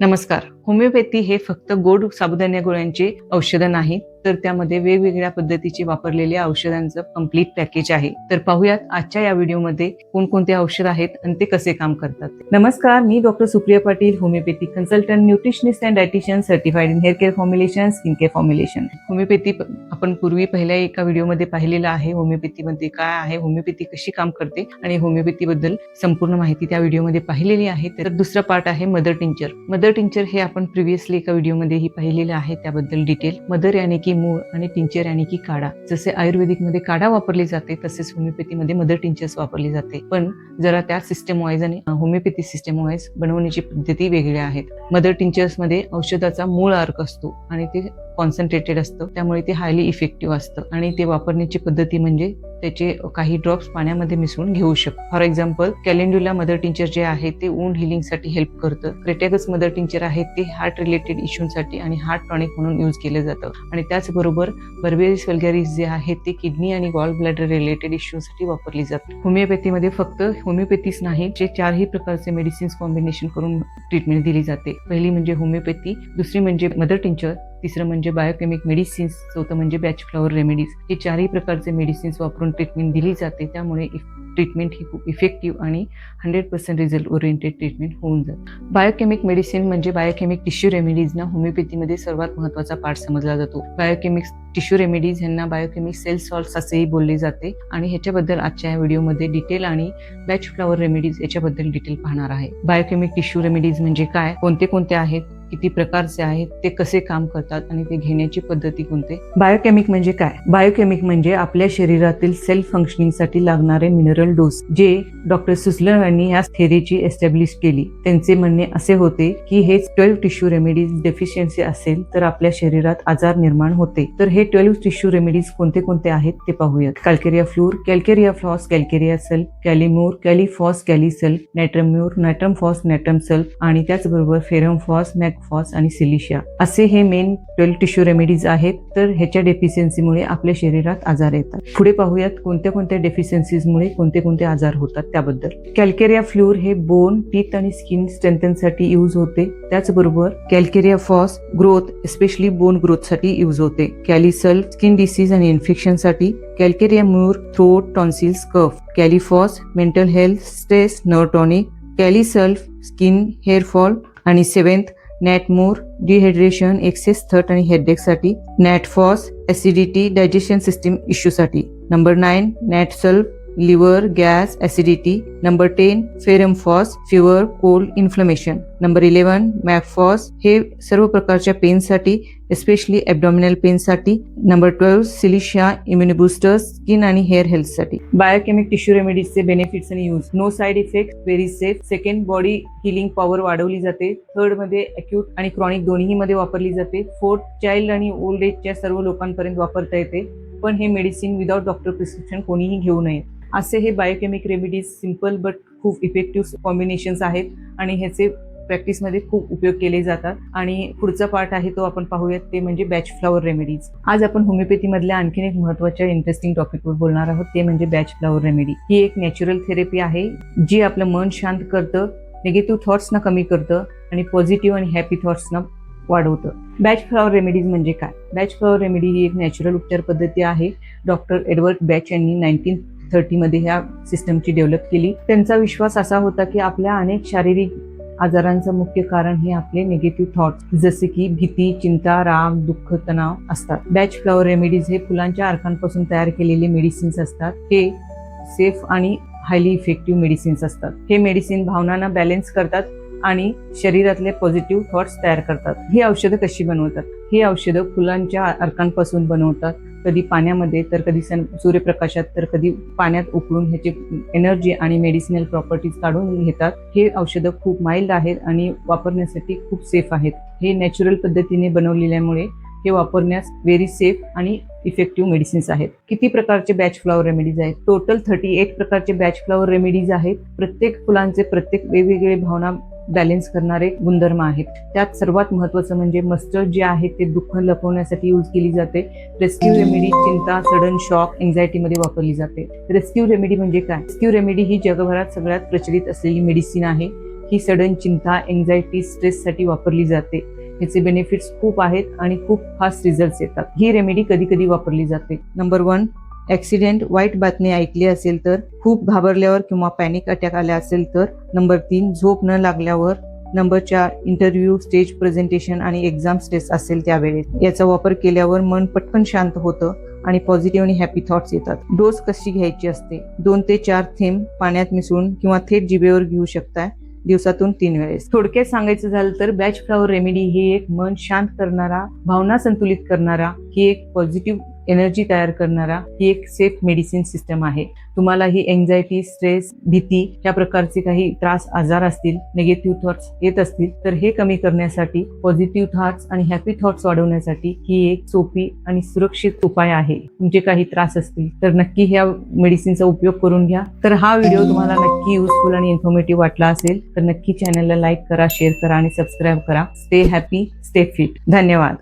नमस्कार. होमिओपॅथी हे फक्त गोड साबुदाण्या गोळ्यांचे औषधं नाही तर त्यामध्ये वेगवेगळ्या पद्धतीचे वापरलेल्या औषधांचं कंप्लीट पॅकेज आहे. तर पाहूयात आजच्या या व्हिडिओमध्ये कोणकोणते औषध आहेत आणि ते कसे काम करतात. नमस्कार मी doctor Supriya Patil homeopathy consultant nutritionist and dietitian certified in hair care formulation skin care formulation homeopathy आपण पूर्वी पहिल्या एका व्हिडिओमध्ये पाहिलेलं आहे होमिओपॅथीमध्ये काय आहे होमिओपॅथी कशी काम करते आणि होमिओपॅथीबद्दल संपूर्ण माहिती त्या व्हिडिओमध्ये पाहिलेली आहे. तर दुसरा पार्ट आहे मदर टिंचर मदर टिंचर हे आपण प्रिव्हियसली एका व्हिडिओमध्येही पाहिलेलं आहे त्याबद्दल डिटेल मदर याने की मूळ आणि टिंचर याने की काढा. जसे आयुर्वेदिकमध्ये काढा वापरली जाते तसेच होमिओपॅथीमध्ये मदर टिंचर्स वापरली जाते. पण जरा त्या सिस्टम वाईज आणि होमिओपॅथी सिस्टम वाईज बनवण्याची पद्धती वेगळ्या आहेत. मदर टिंचर्समध्ये औषधाचा मूळ अर्क असतो आणि ते कॉन्सन्ट्रेटेड असतं. त्यामुळे ते हायली इफेक्टिव्ह असतं. आणि ते वापरण्याची पद्धती म्हणजे त्याचे काही ड्रॉप्स पाण्यामध्ये मिसळून घेऊ शकतो. For example calendula mother tincture जे आहे ते ऊन हिलिंगसाठी हेल्प करतं. क्रेटेगस मदर टिंचर आहे ते हार्ट रिलेटेड इश्यूसाठी आणि हार्ट टॉनिक म्हणून यूज केलं जातं. आणि त्याचबरोबर बर्बेरिस वल्गॅरिस जे आहे ते किडनी आणि गॉल ब्लॅडर रिलेटेड इश्यूसाठी वापरली जातात. होमिओपॅथीमध्ये फक्त होमिओपॅथीच नाही जे चारही प्रकारचे मेडिसिन्स कॉम्बिनेशन करून ट्रीटमेंट दिली जाते. पहिली म्हणजे होमिओपॅथी दुसरी म्हणजे मदर टिंचर तिसरं म्हणजे बायोकेमिक मेडिसिन्स चौथं म्हणजे बॅच फ्लॉवर रेमेडीज हे चारही प्रकारचे मेडिसिन्स वापरून ट्रीटमेंट दिली जाते. त्यामुळे ट्रीटमेंट ही खूप इफेक्टिव्ह आणि hundred percent result oriented treatment होऊन जाते. बायोकेमिक मेडिसिन म्हणजे बायोकेमिक टिश्यू रेमेडीजना होमिओपॅथीमध्ये सर्वात महत्त्वाचा पार्ट समजला जातो. बायोकेमिक टिश्यू रेमेडीज यांना बायोकेमिक सेल सॉल्ट्स असेही बोलले जाते आणि ह्याच्याबद्दल आजच्या या व्हिडिओमध्ये डिटेल आणि बॅच फ्लॉवर रेमेडीज याच्याबद्दल डिटेल पाहणार आहे. बायोकेमिक टिश्यू रेमेडीज म्हणजे काय? कोणते कोणते आहेत? किती प्रकारचे आहेत ते कसे काम करतात आणि ते घेण्याची पद्धती कोणते? बायोकेमिक म्हणजे काय? बायोकेमिक म्हणजे आपल्या शरीरातील सेल फंक्शनिंगसाठी लागणारे मिनरल डोस जे डॉक्टर सुसलर यांनी या थेरीची एस्टॅब्लिश केली. त्यांचे म्हणणे असे होते की हे ट्वेल्व टिश्यू रेमेडीज डेफिशियन्सी असेल तर आपल्या शरीरात आजार निर्माण होते. तर हे ट्वेल्व टिश्यू रेमेडीज कोणते कोणते आहेत ते पाहूयात. Calcarea fluor calcarea phos calcarea sulph kali mur kali phos kali sulph natrum mur natrum phos natrum sulph आणि त्याचबरोबर फेरम फॉस मॅकफॉस आणि सिलिशिया असे हे मेन ट्वेल्व टिश्यू रेमेडीज आहेत. तर ह्याच्या डेफिशियन्सीमुळे आपल्या शरीरात आजार येतात. पुढे पाहूयात कोणत्या कोणत्या डेफिशियन्सीजमुळे कोणते कोणते आजार होतात त्याबद्दल. कॅल्केरिया फ्लूर हे बोन टीथ आणि स्किन स्ट्रेंथनसाठी यूज होते. त्याचबरोबर calcarea phos growth specially bone ग्रोथसाठी use होते. कॅलिसल स्किन डिसीज आणि इन्फेक्शनसाठी calcarea mur throat tonsils cough kali phos mental health stress nerve tonic kali sulph skin hair fall आणि seventh nat mur dehydration excess थट आणि हेडेकसाठी nat phos acidity digestion system इश्यूसाठी number nine nat sulph liver gas acidity number ten ferrum phos fever cold inflammation. Number eleven mag phos हे सर्व प्रकारच्या पेनसाठी especially abdominal पेनसाठी number twelve silicea immune booster skin आणि hair हेल्थसाठी biochemic tissue रेमेडीजचे benefits आणि use no side effect very safe second body healing power वाढवली जाते. थर्डमध्ये अक्यूट आणि क्रॉनिक दोन्ही मध्ये वापरली जाते. फोर्थ चाइल्ड आणि ओल्ड एजच्या सर्व लोकांपर्यंत वापरता येते. पण हे मेडिसिन विदाउट डॉक्टर प्रिस्क्रिप्शन कोणीही घेऊ नये. असे हे बायोकेमिक रेमेडीज सिंपल बट खूप इफेक्टिव्ह कॉम्बिनेशन्स आहेत आणि ह्याचे प्रॅक्टिसमध्ये खूप उपयोग केले जातात. आणि पुढचा पार्ट आहे तो आपण पाहूयात ते म्हणजे बॅच फ्लॉवर रेमेडीज आज आपण होमिओपॅथीमधल्या आणखीन एक महत्त्वाच्या इंटरेस्टिंग टॉपिकवर बोलणार आहोत ते म्हणजे बॅच फ्लॉवर रेमेडी ही एक नॅचरल थेरपी आहे जी आपलं मन शांत करतं निगेटिव्ह थॉट्सना कमी करतं आणि पॉझिटिव्ह आणि हॅपी थॉट्सना वाढवतं. बॅच फ्लॉवर रेमेडीज म्हणजे काय? बॅच फ्लॉवर रेमेडी ही एक नॅचरल उपचार पद्धती आहे. डॉक्टर एडवर्ड बॅच यांनी नाईन्टीन थर्टीमध्ये ह्या सिस्टमची डेव्हलप केली. त्यांचा विश्वास असा होता की आपल्या अनेक शारीरिक आजारांचं मुख्य कारण हे आपले निगेटिव्ह थॉट जसे की भीती चिंता राग दुःख तणाव असतात. बॅच फ्लॉवर रेमेडीज हे फुलांच्या अर्कांपासून तयार केलेले मेडिसिन्स असतात. हे सेफ आणि हायली इफेक्टिव्ह मेडिसिन्स असतात. हे मेडिसिन भावनांना बॅलेन्स करतात आणि शरीरातले पॉझिटिव्ह थॉट्स तयार करतात. ही औषधं कशी बनवतात? ही औषधं फुलांच्या अर्कांपासून बनवतात. कधी पाण्यामध्ये तर कधी सन सूर्यप्रकाशात तर कधी पाण्यात उकळून ह्याची एनर्जी आणि मेडिसिनल प्रॉपर्टीज काढून घेतात. हे औषधं खूप माइल्ड आहेत आणि वापरण्यासाठी खूप सेफ आहेत. हे नॅचरल पद्धतीने बनवलेल्यामुळे हे वापरण्यास व्हेरी सेफ आणि इफेक्टिव्ह मेडिसिन्स आहेत. किती प्रकारचे बॅच फ्लॉवर रेमेडीज आहेत? टोटल थर्टी एट प्रकारचे बॅच फ्लॉवर रेमेडीज आहेत. प्रत्येक फुलांचे प्रत्येक वेगवेगळे भावना बॅलेन्स करणारे गुणधर्म आहेत. त्यात सर्वात महत्वाचं म्हणजे मस्टर्ड जे आहे ते दुःख लपवण्यासाठी यूज केली जाते. रेस्क्यू रेमेडी चिंता सडन शॉकमध्ये वापरली जाते. रेस्क्यू रेमेडी म्हणजे काय? रेस्क्यू रेमेडी ही जगभरात सगळ्यात प्रचलित असलेली मेडिसिन आहे. ही सडन चिंता एन्झायटी स्ट्रेससाठी वापरली जाते. याचे बेनिफिट्स खूप आहेत आणि खूप फास्ट रिझल्ट येतात. ही रेमेडी कधी कधी वापरली जाते. नंबर वन ऍक्सिडेंट वाईट बातमी ऐकली असेल तर खूप घाबरल्यावर किंवा पॅनिक अटॅक आला असेल तर नंबर तीन झोप न लागल्यावर नंबर चार इंटरव्ह्यू स्टेज प्रेझेंटेशन आणि एक्झाम स्ट्रेस असेल त्यावेळेस याचा वापर केल्यावर मन पटकन शांत होतं आणि पॉझिटिव्ह आणि हॅपी थॉट्स येतात. डोस कशी घ्यायची असते? दोन ते चार थेंब पाण्यात मिसळून किंवा थेट जिभेवर घेऊ शकताय दिवसातून तीन वेळेस. थोडक्यात सांगायचं झालं तर बॅच फ्लॉवर रेमेडी ही एक मन शांत करणारा भावना संतुलित करणारा ही एक पॉझिटिव्ह एनर्जी तयार करणारा ही एक सेफ मेडिसिन सिस्टम आहे. तुम्हाला ही एन्झायटी स्ट्रेस भीती या प्रकारचे काही त्रास आजार असतील निगेटिव्ह थॉट्स येत असतील तर हे कमी करण्यासाठी पॉझिटिव्ह थॉट्स आणि हॅपी थॉट्स वाढवण्यासाठी ही एक सोपी आणि सुरक्षित उपाय आहे. तुमचे काही त्रास असतील तर नक्की ह्या मेडिसिनचा उपयोग करून घ्या. तर हा व्हिडिओ तुम्हाला नक्की युजफुल आणि इन्फॉर्मेटिव्ह वाटला असेल तर नक्की चॅनलला लाईक करा शेअर करा आणि सबस्क्राईब करा. स्टे हॅपी स्टे फिट धन्यवाद.